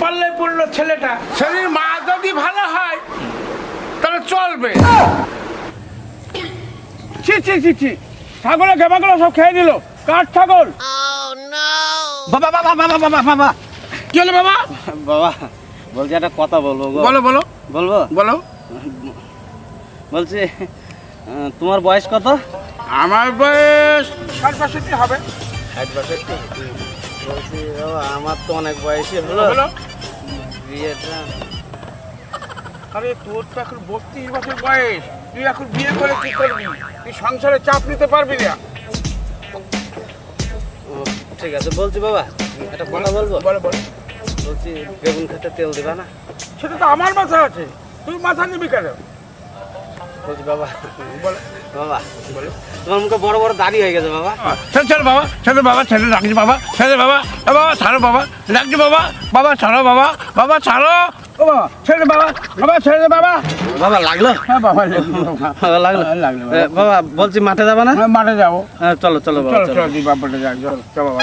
পাল্লে পড়ল ছেলেটা। ছেলের মা যদি ভালো হয় তাহলে চলবে। ছি ছি ছি ছি। ছাগলে গেবাগুলো সব খেয়ে দিল কাঠ ছাগল। বাবা বাবা বাবা বাবা বাবা কি হলো বাবা? বাবা বলছি একটা কথা বলব বলো বলো। বলব? বলো। বলছি তোমার বয়স কত? আমার বয়স ষাট বাষট্টি হবে। ষাট বাষট্টি? বলছি বাবা আমার তো অনেক বয়সই হলো। বিয়েটা আরে তোর তো এখন বত্রিশ বছর বয়স। তুই এখন বিয়ে করে কি করবি? তুই সংসারে চাপ নিতে পারবি না। ঠিক আছে বলছি বাবা একটা কথা বলব? বলো বলো। বলছি বেগুন খেতে তেল দিবা না? সেটা তো আমার মাথা আছে। তুই মাথা নিবি কেন? বলছি বাবা। বাবা তোমার মুখে বড় বড় দাড়ি হয়ে গেছে বাবা। ছেড়ে ছেড়ে বাবা ছেড়ে বাবা ছেড়ে রাখছি বাবা ছেড়ে বাবা। বাবা ছাড়ো বাবা রাখছি বাবা বাবা ছাড়ো বাবা বাবা ছাড়ো। ও বাবা ছেড়ে বাবা বাবা ছেড়ে বাবা। বাবা লাগল? হ্যাঁ বাবা বাবা লাগল। লাগল বাবা। বলছি মাঠে যাবা না? হ্যাঁ মাঠে যাব। হ্যাঁ, চলো চলো বাবা চলো বাবাটা যাক চল চল বাবা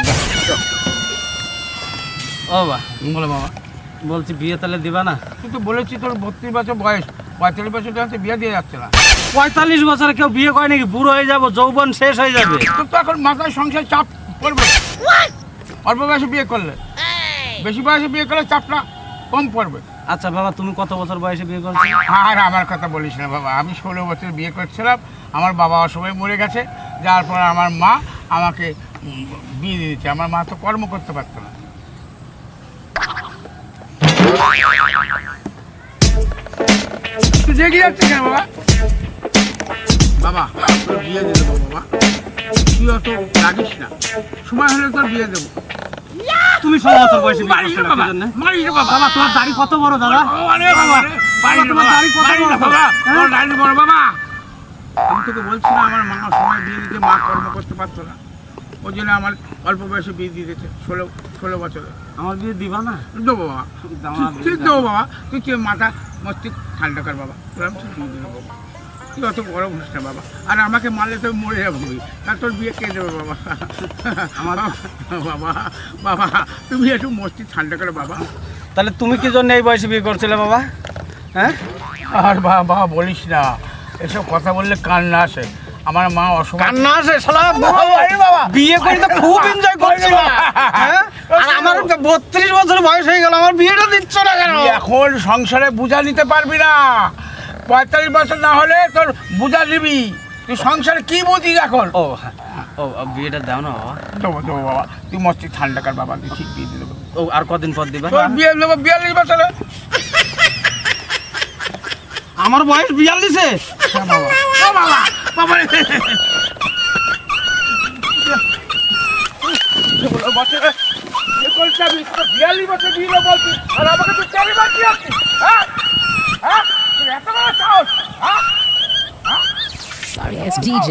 ও বাবা বলো বাবা। বলছি বিয়ে তাহলে দিবা না? তুই তো বলেছি তোর বত্রিশ বছর বয়স। পঁয়তাল্লিশ বছর তো বিয়ে দিয়ে যাচ্ছে না। পঁয়তাল্লিশ বছরে কেউ বিয়ে করে নাকি? বুড়ো হয়ে যাব যৌবন শেষ হয়ে যাবে। তোর তো এখন মাথায় সংসার চাপ পড়বে। অল্প বয়সে বিয়ে করলে। বেশি বয়সে বিয়ে করলে চাপটা কম পড়বে। আচ্ছা বাবা তুমি কত বছর বয়সে বিয়ে করছ? আর আমার কথা বলিস না বাবা আমি ষোলো বছর বিয়ে করছিলাম আমার বাবা অসময় মরে গেছে যার পর আমার মা আমাকে বিয়ে দিয়েছে। আমার মা তো কর্ম করতে পারতো না। তুই দেখে যাচ্ছিস কেন বাবা? বাবা তোর বিয়ে দিয়ে দেবো বাবা। তুই অত না। সময় হলে তোর বিয়ে দেবো। তুমি ষোলো বছর বয়সে না বাবা বাবা। বাবা তোমার দাড়ি কত বড় দাদা? আরে বাবা বাড়ি তোমার দাড়ি কত বড়? বাবা, হ্যাঁ? তোমার দাড়ি বড় বাবা। আমি তোকে বলছি না আমার মা সময় দিয়ে দিতে মা কর্ম করতে পারতো না। ওই জন্য আমার অল্প বয়সে বিয়ে দিয়ে দিয়েছে ষোলো ষোলো বছরে। আমার বিয়ে দিবা না? দেবো বাবা। ঠিক- দেবো বাবা। তুই তুই মাথা মস্তিষ্ক ঠান্ডা কর বাবা। ঠিক দেবো বাবা। তুই অত বড় হোস না বাবা। আর আমাকে মারলে তো মরে যাব তা তোর বিয়ে কে দেবে বাবা? আমার বাবা বাবা তুমি একটু মস্তিষ্ক ঠান্ডা করো বাবা। তাহলে তুমি কি জন্য এই বয়সে বিয়ে করছিলে বাবা? হ্যাঁ? আর বাবা বলিস না। এসব কথা বললে কান্না আসে। আমার মা অসুখ কান্না আসে শালা বাবা। বিয়ে করে তো খুব এনজয় করছি হ্যাঁ? আর আমার বত্রিশ বছর বয়স হয়ে গেল আমার বিয়েটা দিচ্ছ না কেন? এখন সংসারে বুঝা নিতে পারবি না। পঁয়তাল্লিশ বছর না হলে তোর বুঝা নিবি তুই সংসারে কি বুঝিস এখন? ও হ্যাঁ, ও বিয়েটা দাও না বাবা। দেবো দেবো বাবা। তুই মস্তি ঠান্ডা কর বাবা তুই ঠিক দিয়ে দেবো। ও আর কদিন পর দিবা? তোর বিয়ে দেবো বিয়াল্লিশ বছরে। আমার বয়স বিয়াল্লিশে। বাবা বাবা রে। ষোলো বছরে বিয়ে বিয়াল্লিশ বছর দেবো বলছি আর আমাকে তুই চারি বার দিয়ে আসছিস হ্যাঁ হ্যাঁ এত বড় সাহস হ্যাঁ Sorry, it's DJ.